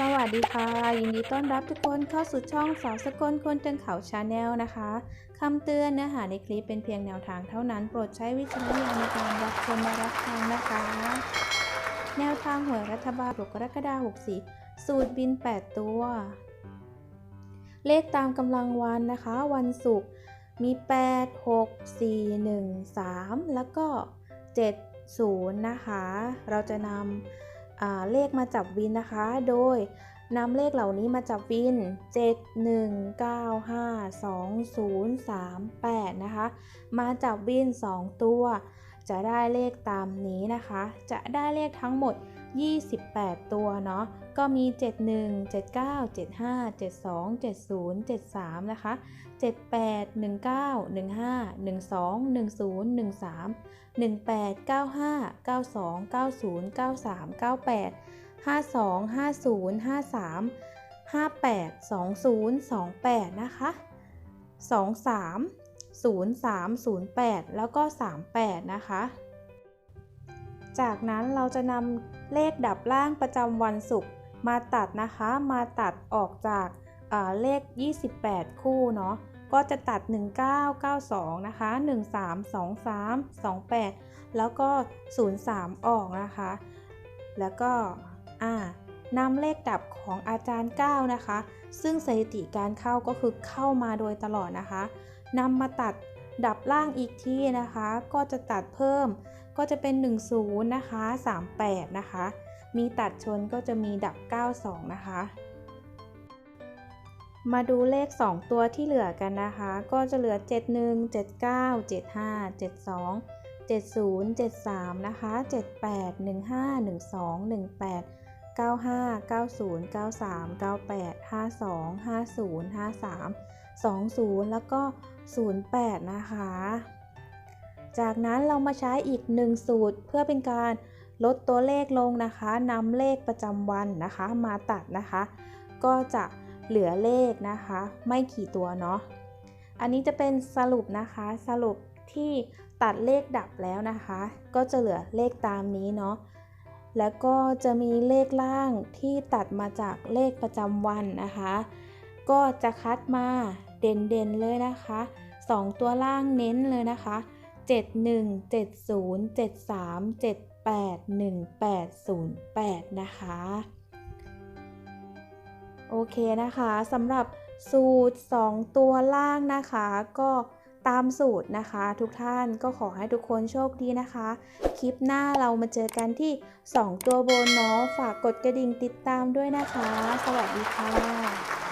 สวัสดีค่ะ ยินดีต้อนรับทุกคนเข้าสู่ช่องสาวสกลคนเตือนเขาชาแนลนะคะคำเตือนเนื้อหาในคลิปเป็นเพียงแนวทางเท่านั้น โปรดใช้วิจารณญาณในการรับชมและรับฟังนะคะ แนวทางหวยรัฐบาล6กรกฎาคม64 สูตรบิน 8 ตัว เลขตามกำลังวันนะคะ วันศุกร์มี 8 6 4 1 3 แล้วก็ 7 0 นะคะ เราจะนำอ่า เลขมาจับวินนะคะ โดยนำเลขเหล่านี้มาจับวิน 7 1 9 5 2 0 3 8 นะคะ มาจับวิน 2 ตัว จะได้เลขตามนี้นะคะ จะได้เลขทั้งหมด 28 ตัวเนาะ ก็มี 71 79 75 72 70 73 นะคะ 78 19 15 12 10 13 18 95 92 90 93 98 52 50 53 58 20 28 นะคะ 23 03 08 แล้วก็ 38 นะคะ จากนั้นเราจะนำ เลขดับล่างประจำวันศุกร์มาตัดนะคะ มาตัดออกจากอ่าเลข 28 คู่เนาะก็จะตัด 1992 นะคะ 1323 28 แล้วก็ 03 ออกนะคะ แล้วก็อ่านำเลขดับของอาจารย์ 9 นะคะ ซึ่งสถิติการเข้าก็คือเข้ามาโดยตลอดนะคะนำมาตัด ดับล่างอีกที่นะคะ ก็จะตัดเพิ่มก็จะเป็น 10 นะคะ 38 นะคะ มีตัดชนก็จะมีดับ 92 นะคะ มาดูเลข 2 ตัวที่เหลือกันนะคะ ก็จะเหลือ 71 79 75 72 70 73 นะคะ 78 15 12 18 95 90 93 98 52 50 53 20 แล้วก็ 08 นะคะ จากนั้นเรามาใช้อีก 1 สูตรเพื่อเป็นการลดตัวเลขลงนะคะนำเลขประจำวันนะคะ มาตัดนะคะ ก็จะเหลือเลขนะคะ ไม่กี่ตัวเนาะอันนี้จะเป็นสรุปนะคะสรุปที่ตัดเลขดับแล้วนะคะ ก็จะเหลือเลขตามนี้เนาะ แล้วก็จะมีเลขล่างที่ตัดมาจากเลขประจำวันนะคะ ก็จะคัดมาเด่นๆเลยนะคะ 2 ตัวล่างเน้นเลยนะคะ 71 70 73 78 1808 นะคะ โอเคนะคะสำหรับสูตร 2 ตัวล่างนะคะ ก็ ตามสูตรนะคะ ทุกท่านก็ขอให้ทุกคนโชคดีนะคะ คลิปหน้าเรามาเจอกันที่ 2 ตัวโบนเนาะฝากกดกระดิ่งติดตามด้วยนะคะ สวัสดีค่ะ